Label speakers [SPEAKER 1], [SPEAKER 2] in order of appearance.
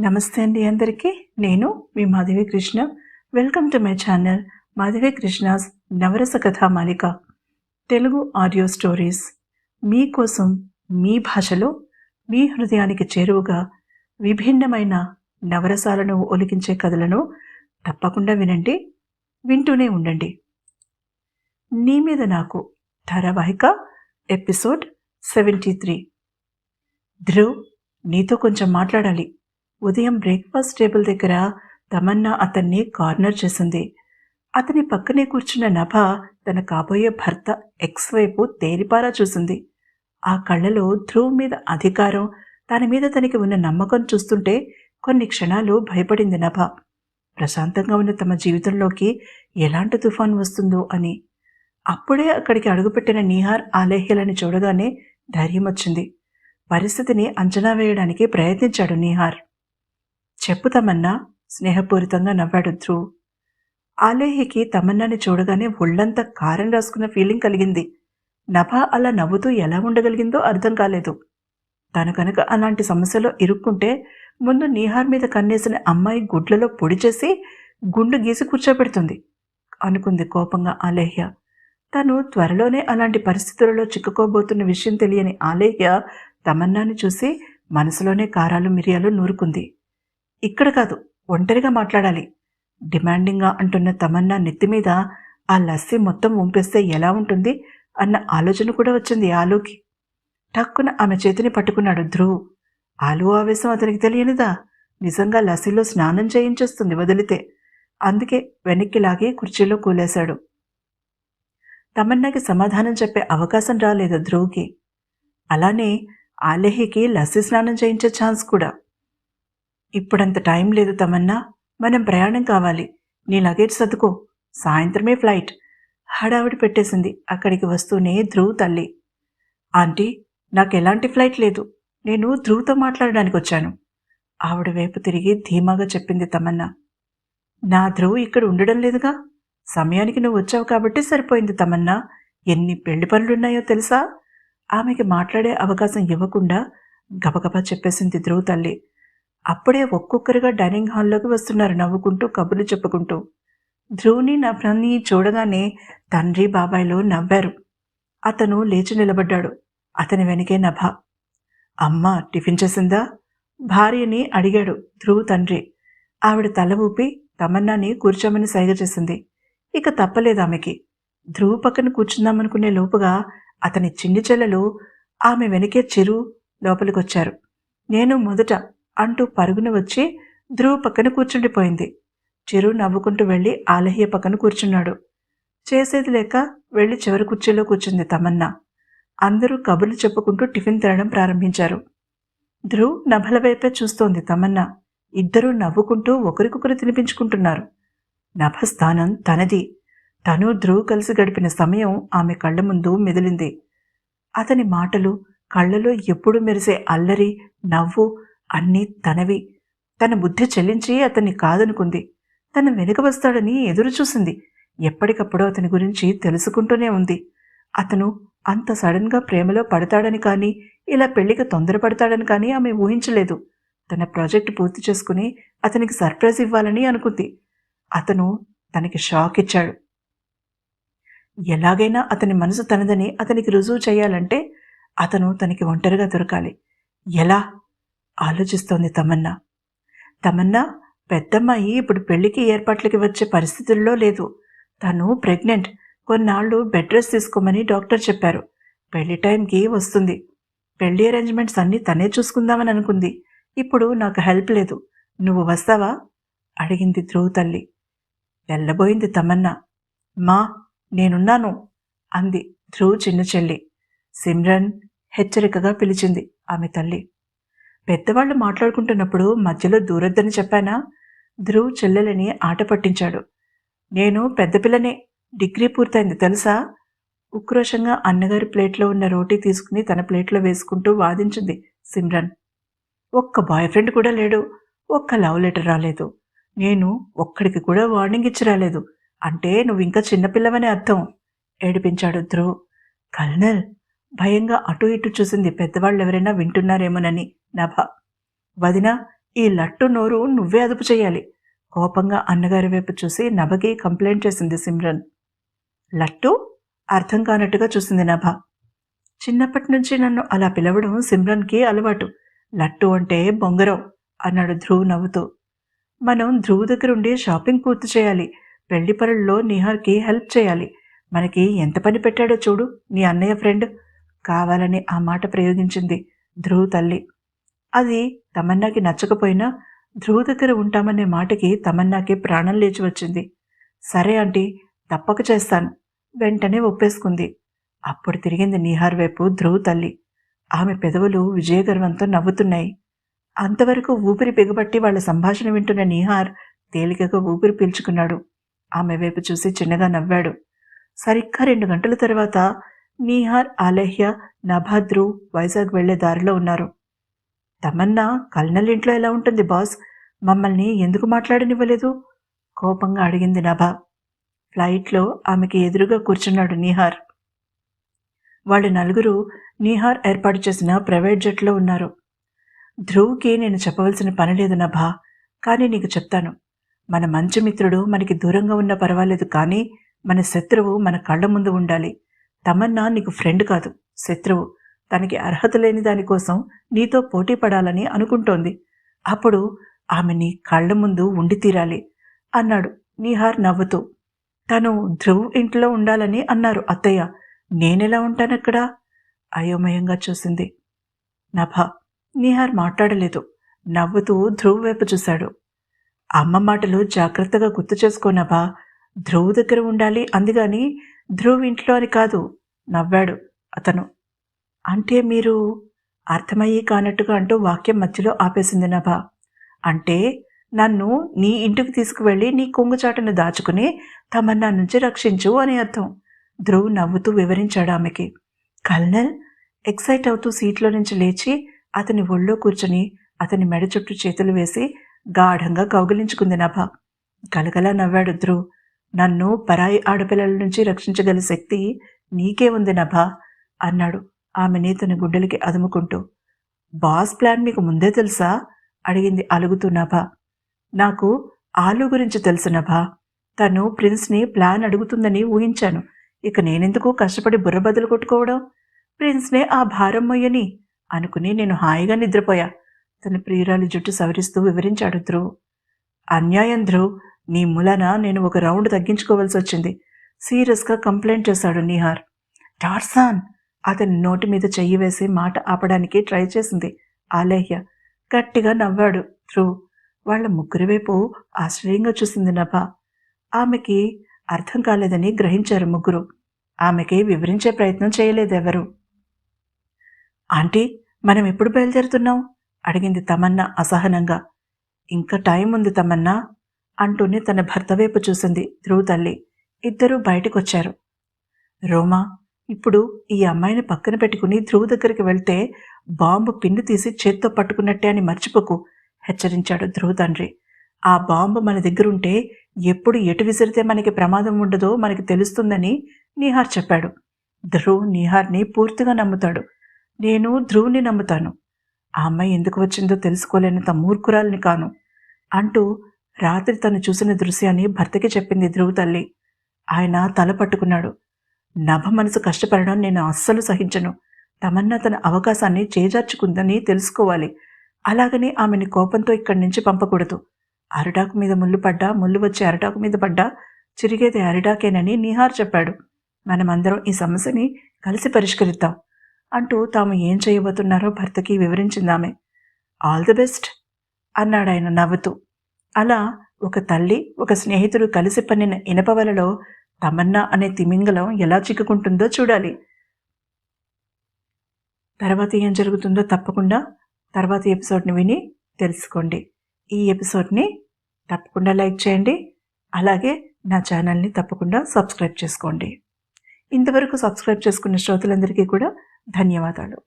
[SPEAKER 1] నమస్తే అండి అందరికీ. నేను మీ Madhavi Krishna. Welcome to my channel Madhavi Krishna's Navarasa Katha Malika. Telugu audio stories. మీకోసం మీ భాషలో మీ హృదయానికి చేరువుగా విభిన్నమైన నవరసాలను ఒలికించే కథలను తప్పకుండా వినండి వింటూనే ఉండండి. నీ మీద నాకు ధారావాహిక ఎపిసోడ్ సెవెంటీ త్రీ. ధ్రువ్ నీతో కొంచెం మాట్లాడాలి. ఉదయం బ్రేక్ఫాస్ట్ టేబుల్ దగ్గర తమన్నా అతన్ని కార్నర్ చేసింది. అతని పక్కనే కూర్చున్న నభ తన కాబోయే భర్త ఎక్స్ వైపు తేరిపారా చూసింది. ఆ కళ్ళలో ధ్రువ్ మీద అధికారం తన మీద తనకి ఉన్న నమ్మకం చూస్తుంటే కొన్ని క్షణాలు భయపడింది నభ. ప్రశాంతంగా ఉన్న తమ జీవితంలోకి ఎలాంటి తుఫాన్ వస్తుందో అని. అప్పుడే అక్కడికి అడుగుపెట్టిన నీహార్ ఆలేహ్యలని చూడగానే ధైర్యం వచ్చింది. పరిస్థితిని అంచనా వేయడానికి ప్రయత్నించాడు నీహార్. చెప్పు తమన్నా స్నేహపూరితంగా నవ్వాడు ధ్రువ్ ఆలేహికి తమన్నాని చూడగానే ఒళ్ళంతా కారం రాసుకున్న ఫీలింగ్ కలిగింది. నభ అలా నవ్వుతూ ఎలా ఉండగలిగిందో అర్థం కాలేదు. తను కనుక అలాంటి సమస్యలో ఇరుక్కుంటే ముందు నీహార్ మీద కన్నేసిన అమ్మాయి గుడ్లలో పొడి చేసి గుండు గీసి కూర్చోబెడుతుంది. అనుకుంది కోపంగా ఆలేహ్య తను త్వరలోనే అలాంటి పరిస్థితులలో చిక్కుకోబోతున్న విషయం తెలియని ఆలేహ్య తమన్నాని చూసి మనసులోనే కారాలు మిరియాలు నూరుకుంది. ఇక్కడ కాదు ఒంటరిగా మాట్లాడాలి. డిమాండింగ్గా అంటున్న తమన్నా నెత్తి మీద ఆ లస్సీ మొత్తం వంపేస్తే ఎలా ఉంటుంది అన్న ఆలోచన కూడా వచ్చింది ఆలూకి. టక్కున ఆమె చేతిని పట్టుకున్నాడు ధ్రువ్. ఆలు ఆవేశం అతనికి తెలియనిదా? నిజంగా లస్సీలో స్నానం చేయించేస్తుంది వదిలితే. అందుకే వెనక్కి లాగి కుర్చీలో కూలేశాడు. తమన్నాకి సమాధానం చెప్పే అవకాశం రాలేదు ధ్రువ్కి. అలానే ఆలేహికి లస్సీ స్నానం చేయించే ఛాన్స్ కూడా. ఇప్పుడంత టైం లేదు తమన్నా. మనం ప్రయాణం కావాలి. నీ లగేజ్ సర్దుకో. సాయంత్రమే ఫ్లైట్. హడావిడి పెట్టేసింది. అక్కడికి వస్తూనే ధ్రువ్ తల్లి. ఆంటీ నాకు ఎలాంటి ఫ్లైట్ లేదు. నేను ధ్రువ్తో మాట్లాడడానికి వచ్చాను ఆవిడ వైపు తిరిగి ధీమాగా చెప్పింది తమన్నా. నా ధ్రువ్ ఇక్కడ ఉండడం లేదుగా? సమయానికి నువ్వు వచ్చావు కాబట్టి సరిపోయింది తమన్నా. ఎన్ని పెళ్ళి పనులున్నాయో తెలుసా? ఆమెకి మాట్లాడే అవకాశం ఇవ్వకుండా గబగబా చెప్పేసింది ధ్రువ్ తల్లి. అప్పుడే ఒక్కొక్కరుగా డైనింగ్ హాల్లోకి వస్తున్నారు నవ్వుకుంటూ కబుర్లు చెప్పుకుంటూ. ధ్రువుని నవ్వని చూడగానే తండ్రి బాబాయ్లో నవ్వారు. అతను లేచి నిలబడ్డాడు. అతని వెనకే నభ. అమ్మ టిఫిన్ చేసిందా? భార్యని అడిగాడు ధ్రువ్ తండ్రి. ఆవిడ తల ఊపి తమన్నాని కూర్చోమని సైగ చేసింది. ఇక తప్పలేదు ఆమెకి. ధ్రువ్ పక్కన కూర్చుందామనుకునే లోపుగా అతని చిన్ని చెల్లెలు ఆమె వెనకే చిరు లోపలికొచ్చారు. నేను మొదట అంటూ పరుగున వచ్చి ధ్రువ్ పక్కన కూర్చుండిపోయింది. చిరు నవ్వుకుంటూ వెళ్ళి ఆలహ్య పక్కన కూర్చున్నాడు. చేసేది లేక వెళ్ళి చివరి కుర్చీలో కూర్చుంది తమన్నా. అందరూ కబుర్లు చెప్పుకుంటూ టిఫిన్ తినడం ప్రారంభించారు. ధ్రువ్ నభల వైపే చూస్తోంది తమన్నా. ఇద్దరూ నవ్వుకుంటూ ఒకరికొకరు తినిపించుకుంటున్నారు. నభ స్థానం తనది. తను ధ్రువ్ కలిసి గడిపిన సమయం ఆమె కళ్ళ ముందు మెదిలింది. అతని మాటలు కళ్ళలో ఎప్పుడు మెరిసే అల్లరి నవ్వు అన్నీ తనవి. తన బుద్ధి చెల్లించి అతన్ని కాదనుకుంది. తను వెనుక వస్తాడని ఎదురుచూసింది ఎప్పటికప్పుడు అతని గురించి తెలుసుకుంటూనే ఉంది. అతను అంత సడన్గా ప్రేమలో పడతాడని కానీ ఇలా పెళ్ళికి తొందరపడతాడని కానీ ఆమె ఊహించలేదు. తన ప్రాజెక్ట్ పూర్తి చేసుకుని అతనికి సర్ప్రైజ్ ఇవ్వాలని అనుకుంది. అతను తనకి షాక్ ఇచ్చాడు. ఎలాగైనా అతని మనసు తనదని అతనికి రుజువు చేయాలంటే అతను తనకి ఒంటరిగా దొరకాలి. ఎలా? ఆలోచిస్తోంది తమన్నా. తమన్నా పెద్దమ్మాయి ఇప్పుడు పెళ్ళికి ఏర్పాట్లకి వచ్చే పరిస్థితుల్లో లేదు. తను ప్రెగ్నెంట్. కొన్నాళ్ళు బెడ్ రెస్ట్ తీసుకోమని డాక్టర్ చెప్పారు. పెళ్ళి టైంకి వస్తుంది. పెళ్ళి అరేంజ్మెంట్స్ అన్నీ తనే చూసుకుందామని అనుకుంది. ఇప్పుడు నాకు హెల్ప్ లేదు. నువ్వు వస్తావా? అడిగింది ధ్రువ్ తల్లి. వెళ్ళబోయింది తమన్నా. మా నేనున్నాను అంది ధ్రువ్ చిన్న చెల్లి. సిమ్రన్ హెచ్చరికగా పిలిచింది ఆమె తల్లి. పెద్దవాళ్ళు మాట్లాడుకుంటున్నప్పుడు మధ్యలో దూరొద్దని చెప్పానా? ధ్రువ్ చెల్లెలని ఆట పట్టించాడు. నేను పెద్దపిల్లనే డిగ్రీ పూర్తయింది తెలుసా? ఉక్రోషంగా అన్నగారి ప్లేట్లో ఉన్న రోటీ తీసుకుని తన ప్లేట్లో వేసుకుంటూ వాదించింది సిమ్రన్. ఒక్క బాయ్ ఫ్రెండ్ కూడా లేడు. ఒక్క లవ్ లెటర్ రాలేదు. నేను ఒక్కడికి కూడా వార్నింగ్ ఇచ్చి రాలేదు. అంటే నువ్వు ఇంకా చిన్నపిల్లవని అర్థం ఏడిపించాడు ధ్రువ్ కల్నల్ భయంగా అటు ఇటు చూసింది పెద్దవాళ్ళు ఎవరైనా వింటున్నారేమోనని. నభ. వదిన ఈ లట్టు నోరు నువ్వే అదుపు చేయాలి. కోపంగా అన్నగారి వైపు చూసి నభకి కంప్లైంట్ చేసింది సిమ్రన్. లట్టు? అర్థం కానట్టుగా చూసింది నభ. చిన్నప్పటి నుంచి నన్ను అలా పిలవడం సిమ్రన్కి అలవాటు. లట్టు అంటే బొంగరం అన్నాడు ధ్రువ్ నవ్వుతూ. మనం ధ్రువ్ దగ్గరుండి షాపింగ్ పూర్తి చేయాలి. పెళ్ళి పనుల్లో నిహార్కి హెల్ప్ చేయాలి. మనకి ఎంత పని పెట్టాడో చూడు నీ అన్నయ్య ఫ్రెండ్. కావాలని ఆ మాట ప్రయోగించింది ధ్రువ్ తల్లి. అది తమన్నాకి నచ్చకపోయినా ధ్రువ దగ్గర ఉంటామనే మాటకి తమన్నాకి ప్రాణం లేచి వచ్చింది. సరే ఆంటీ తప్పక చేస్తాను. వెంటనే ఒప్పేసుకుంది. అప్పుడు తిరిగింది నిహార్ వైపు ధ్రువ తల్లి. ఆమె పెదవులు విజయగర్వంతో నవ్వుతున్నాయి. అంతవరకు ఊపిరి బిగబట్టి వాళ్ళ సంభాషణ వింటున్న నిహార్ తేలికగా ఊపిరి పీల్చుకున్నాడు. ఆమె వైపు చూసి చిన్నగా నవ్వాడు. సరిగ్గా రెండు గంటల తర్వాత నీహార్ ఆలహ్య నభాద్రు వైజాగ్ వెళ్ళే దారిలో ఉన్నారు. తమన్నా కల్నల్ ఇంట్లో ఎలా ఉంటుంది బాస్? మమ్మల్ని ఎందుకు మాట్లాడనివ్వలేదు? కోపంగా అడిగింది నభ. ఫ్లైట్లో ఆమెకి ఎదురుగా కూర్చున్నాడు నీహార్. వాళ్ళు నలుగురు నీహార్ ఏర్పాటు చేసిన ప్రైవేట్ జట్లో ఉన్నారు. ధ్రువ్కి నేను చెప్పవలసిన పని లేదు నభా కానీ నీకు చెప్తాను. మన మంచి మిత్రుడు మనకి దూరంగా ఉన్న పర్వాలేదు కానీ మన శత్రువు మన కళ్ళ ముందు ఉండాలి. తమన్నా నీకు ఫ్రెండ్ కాదు శత్రువు. తనకి అర్హత లేని దానికోసం నీతో పోటీ పడాలని అనుకుంటోంది. అప్పుడు ఆమె నీ కళ్ళ ముందు ఉండి తీరాలి అన్నాడు నీహార్ నవ్వుతూ. తను ధ్రువ్ ఇంట్లో ఉండాలని అన్నారు అత్తయ్య. నేనెలా ఉంటానక్కడ? అయోమయంగా చూసింది. నభ నీహార్ మాట్లాడలేదు. నవ్వుతూ ధ్రువ్ వైపు చూశాడు. అమ్మ మాటలు జాగ్రత్తగా గుర్తు చేసుకోనబా ధ్రువ్ దగ్గర ఉండాలి అందుగాని ధ్రువ్ ఇంట్లో అని కాదు నవ్వాడు. అతను అంటే మీరు అర్థమయ్యి కానట్టుగా అంటూ వాక్యం మధ్యలో ఆపేసింది నభ. అంటే నన్ను నీ ఇంటికి తీసుకువెళ్ళి నీ కొంగుచాటను దాచుకుని తమన్నా నుంచి రక్షించు అని అర్థం. ధ్రువ్ నవ్వుతూ వివరించాడు ఆమెకి. కల్నల్ ఎక్సైట్ అవుతూ సీట్లో నుంచి లేచి అతని ఒళ్ళో కూర్చొని అతని మెడ చుట్టూ చేతులు వేసి గాఢంగా కౌగిలించుకుంది నభ. గలగలా నవ్వాడు ధ్రువ్. నన్ను పరాయి ఆడపిల్లల నుంచి రక్షించగల శక్తి నీకే ఉంది నభ అన్నాడు. ఆమెని తన గుడ్డలకి అదుముకుంటూ బాస్ ప్లాన్ మీకు ముందే తెలుసా? అడిగింది అలుగుతూ నభ. నాకు ఆలు గురించి తెలుసు నభ. తను ప్రిన్స్ని ప్లాన్ అడుగుతుందని ఊహించాను. ఇక నేనెందుకు కష్టపడి బుర్ర బదులు కొట్టుకోవడం? ప్రిన్స్నే ఆ భారం మొయ్యని అనుకుని నేను హాయిగా నిద్రపోయా. తన ప్రియురాలి జుట్టు సవరిస్తూ వివరించాడు ధ్రువ్ అన్యాయం ధ్రువ్ నీ ములన నేను ఒక రౌండ్ తగ్గించుకోవాల్సి వచ్చింది సీరియస్గా కంప్లైంట్ చేశాడు నిహార్. టార్సాన్! అతని నోటి మీద చెయ్యి వేసి మాట ఆపడానికి ట్రై చేసింది. ఆలయ్య గట్టిగా నవ్వాడు. ధ్రువ్ వాళ్ళ ముగ్గురి వైపు ఆశ్చర్యంగా చూసింది నభ. ఆమెకి అర్థం కాలేదని గ్రహించారు ముగ్గురు. ఆమెకి వివరించే ప్రయత్నం చేయలేదెవరు? ఆంటీ మనం ఎప్పుడు బయలుదేరుతున్నాం? అడిగింది తమన్నా అసహనంగా. ఇంకా టైం ఉంది తమన్నా అంటూనే తన భర్త వైపు చూసింది ధ్రువ్ తల్లి. ఇద్దరూ బయటకొచ్చారు. రోమా ఇప్పుడు ఈ అమ్మాయిని పక్కన పెట్టుకుని ధ్రువు దగ్గరికి వెళ్తే బాంబు పిన్ను తీసి చేత్తో పట్టుకున్నట్టే అని మర్చిపోకు హెచ్చరించాడు ధ్రువ్ తండ్రి. ఆ బాంబు మన దగ్గరుంటే ఎప్పుడు ఎటు విసిరితే మనకి ప్రమాదం ఉండదో మనకి తెలుస్తుందని నిహార్ చెప్పాడు. ధ్రువ్ నిహార్ని పూర్తిగా నమ్ముతాడు. నేను ధ్రువ్ని నమ్ముతాను. ఆ అమ్మాయి ఎందుకు వచ్చిందో తెలుసుకోలేనంత మూర్ఖురాల్ని కాను అంటూ రాత్రి తను చూసిన దృశ్యాన్ని భర్తకి చెప్పింది ధ్రువ్ తల్లి. ఆయన తల పట్టుకున్నాడు. నభ మనసు కష్టపడడం నేను అస్సలు సహించను. తమన్నా తన అవకాశాన్ని చేజార్చుకుందని తెలుసుకోవాలి. అలాగని ఆమెని కోపంతో ఇక్కడి నుంచి పంపకూడదు. అరిటాకు మీద ముళ్ళు పడ్డా ముళ్ళు వచ్చి అరిటాకు మీద పడ్డా చిరిగేది అరిటాకేనని నిహార్ చెప్పాడు. మనమందరం ఈ సమస్యని కలిసి పరిష్కరిద్దాం అంటూ తాము ఏం చేయబోతున్నారో భర్తకి వివరించిందామె. ఆల్ ది బెస్ట్ అన్నాడాయన నవ్వుతూ. అలా ఒక తల్లి ఒక స్నేహితుడు కలిసి పన్నిన ఇనపవలలో తమన్నా అనే తిమింగలం ఎలా చిక్కుకుంటుందో చూడాలి. తర్వాత ఏం జరుగుతుందో తప్పకుండా తర్వాత ఎపిసోడ్ని విని తెలుసుకోండి. ఈ ఎపిసోడ్ని తప్పకుండా లైక్ చేయండి. అలాగే నా ఛానల్ని తప్పకుండా సబ్స్క్రైబ్ చేసుకోండి. ఇంతవరకు సబ్స్క్రైబ్ చేసుకున్న శ్రోతలందరికీ కూడా ధన్యవాదాలు.